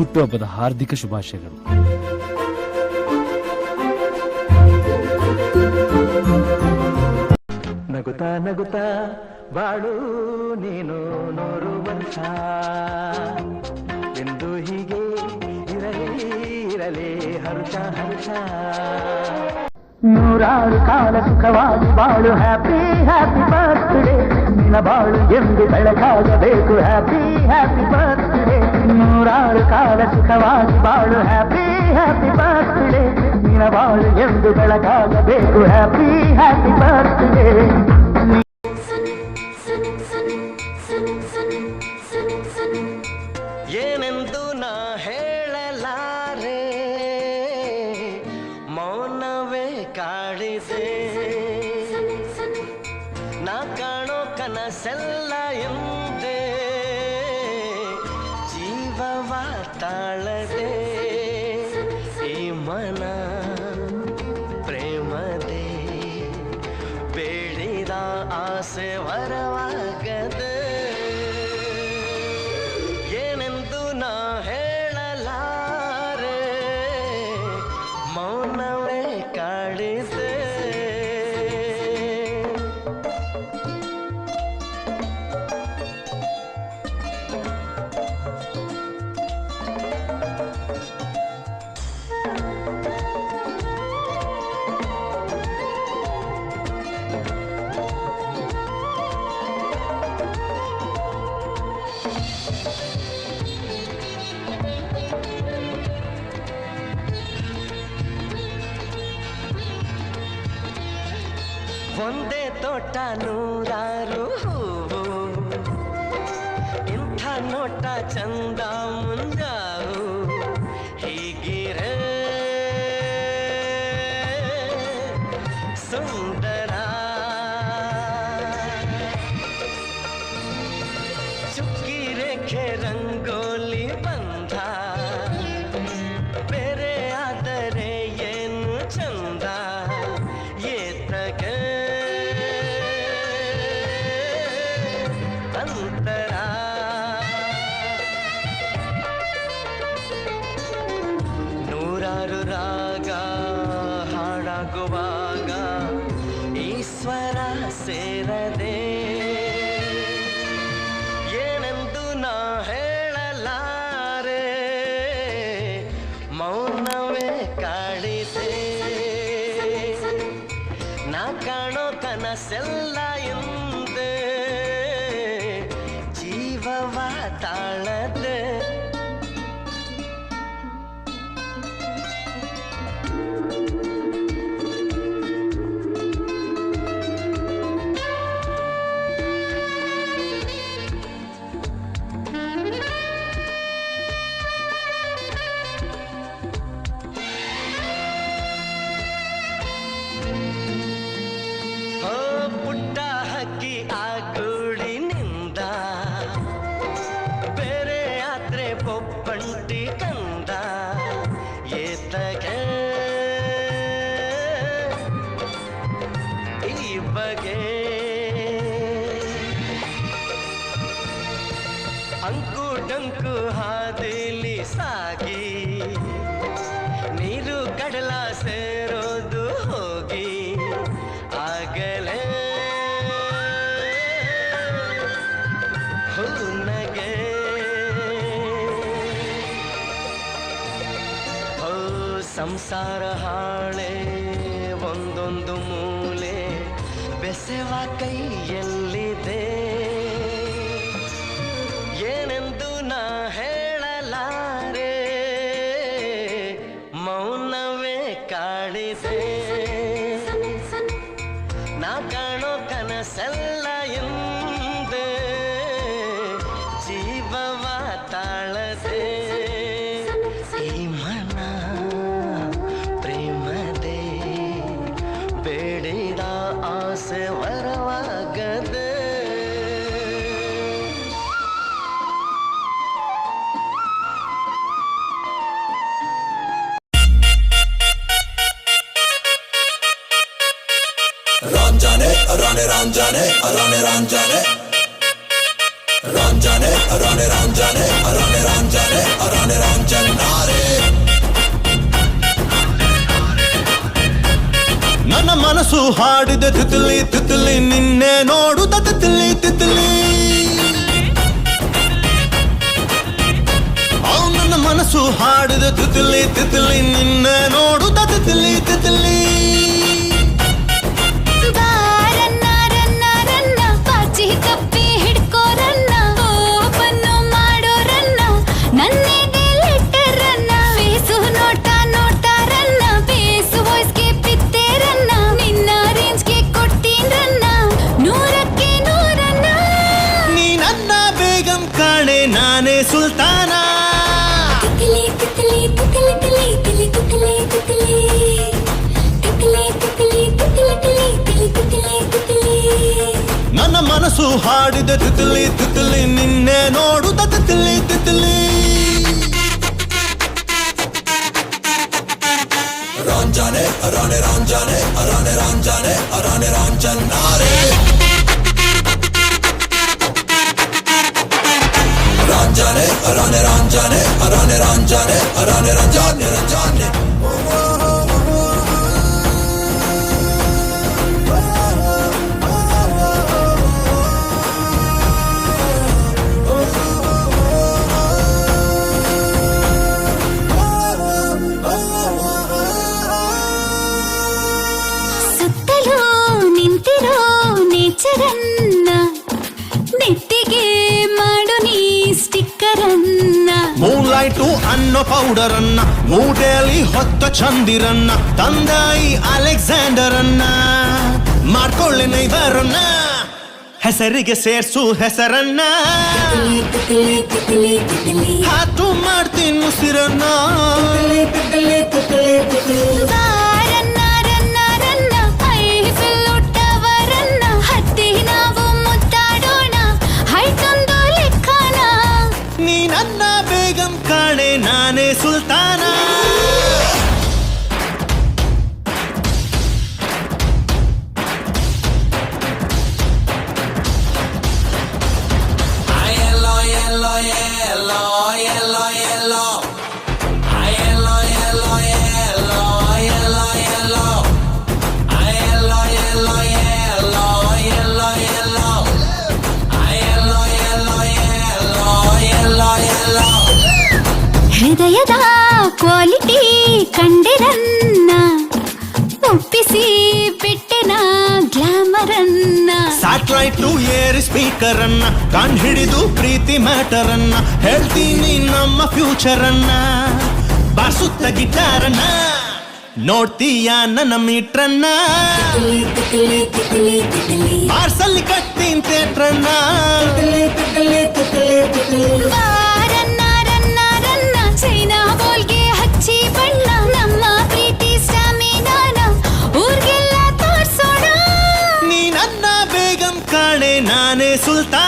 ಹುಟ್ಟುಹಬ್ಬದ ಹಾರ್ದಿಕ ಶುಭಾಶಯಗಳು. ನಗುತಾ ನಗುತಾ ಬಾಳು ನೀನು ನೋರು ವರ್ಷ ಎಂದು ಹೀಗೆ ಇರಲಿ ಇರಲಿ ಹರುಷ ಹರುಷ. ನೂರಾರು ಕಾಲ ಸುಖವಾಗಿ ಬಾಳು ಹ್ಯಾಪಿ ಹ್ಯಾಪಿ ಬರ್ತ್ಡೇ ನಿನ್ನ ಬಾಳು ಎಂದು ಬೆಳಕಾಗಬೇಕು. ಹ್ಯಾಪಿ ಹ್ಯಾಪಿ ಬರ್ತ್ಡೇ ನೂರಾರು ಕಾಲ ಸುಖವಾಗಿ ಬಾಳು ಹ್ಯಾಪಿ ಹ್ಯಾಪಿ ಬರ್ತ್ಡೇ ನಿನ್ನ ಬಾಳು ಎಂದು ಬೆಳಕಾಗಬೇಕು ಹ್ಯಾಪಿ ಹ್ಯಾಪಿ ಬರ್ತ್ಡೇ ಏನೆಂದು ನಾ ಹೇಳಲಾರೆ ಮೌನವೇ ಕಾಡಿದೆ ನಾ ಕಾಣೋ ಕನಸೆಲ್ಲ ಎಂದೇ சேவரம் ಒಂದೇ ತೋಟ ನೂರಾರು ಹೂವು ಇಂಥ ನೋಟ ಚಂದ ಮುಂಜಾವು ಹೀಗಿರೆ ಸುಂದರ ಚುಕ್ಕಿ ರೇಖೆ ರಂಗೋಲಿ ಬಂಧ ಅಂತರ ನೂರಾರು ರಾಗ ಹಾಡಾಗುವಾಗ ಈಶ್ವರ ಸೇರದೆ. ಏನೆಂದು ನಾ ಹೇಳಲಾರೆ? ಮೌನವೇ ಕಾಡಿದೆ ನಾ ಕಾಣೋ ಕನಸೆಲ್ಲ தாளத்தை ಸಂಸಾರ ಹಾಳೆ ಒಂದೊಂದು ಮೂಲೆ ಬೆಸೆವ ಕೈಯಲ್ಲಿದೆ. ಏನೆಂದು ನಾ ಹೇಳಲಾರೆ? ಮೌನವೇ ಕಾಡಿದೆ Ranjane, Rane Ranjane, Rane Ranjane. Ranjane, Rane Ranjane, Rane Ranjane, Rane Ranjanare. ನನ್ನ ಮನಸ್ಸು ಹಾಡಿದೆ ತಿತ್ಲಿ ತಿತ್ಲಿ ನಿನ್ನೆ ನೋಡುದ ತಿತ್ಲಿ ತಿತ್ಲಿ ಅವನ ಮನಸ್ಸು ಹಾಡಿದ ತಿತ್ಲಿ ತಿತ್ಲಿ ನಿನ್ನೆ ನೋಡುದ ತಿತ್ಲಿ ತಿತ್ಲಿ సుల్తానా ನನ್ನ ಮನಸ್ಸು ಹಾಡಿದ ತಿತಿಲಿ ತಿತಿಲಿ ನಿನ್ನೆ ನೋಡುದ ತಿತಿಲಿ ತಿತಿಲಿ ರಾಂಜಾನೆ ಅರಾನೆ ರಾಂಜಾನೆ ಅರಾನೆ ರಾಂಜಾನೆ ಅರಾನೆ ರಾಂಜನ್ನಾರೇ Rane Ranjane, Rane Ranjane, Rane Ranjane, Ranjane. Light ಅನ್ನೋ ಪೌಡರ್ ಅನ್ನ ಮೂಟೆಯಲ್ಲಿ ಹೊತ್ತ ಚಂದಿರನ್ನ ತಂದಾಯಿ ಅಲೆಕ್ಸಾಂಡರ್ ಅನ್ನ ಮಾಡ್ಕೊಳ್ಳಿ ನೈಬರನ್ನ ಹೆಸರಿಗೆ ಸೇರ್ಸು ಹೆಸರನ್ನ. ಹಾತು ಮಾಡ್ತೀನಿ ಉಸಿರನ್ನ. ಕ್ವಾಲಿಟಿ ಕಂಡಿರನ್ನ ಒಪ್ಪಿಸಿ ಬಿಟ್ಟೆನ ಗ್ಲಾಮರನ್ನ. ಸ್ಯಾಟಲೈಟ್ ಏರ್ ಸ್ಪೀಕರ್ ಅನ್ನ ಕಂಡು ಹಿಡಿದು ಪ್ರೀತಿ ಮ್ಯಾಟರ್ ಅನ್ನ ಹೇಳ್ತೀನಿ ನಮ್ಮ ಫ್ಯೂಚರ್ ಅನ್ನ ಬಾಸುತ್ತ ಗಿಟಾರನ್ನ ನೋಡ್ತೀಯ ನನ್ನ ಮೀಟ್ರನ್ನ. ಪಾರ್ಸಲ್ ಕಟ್ತೀನಿ ಥಿಯೇಟ್ರನ್ನ. resulta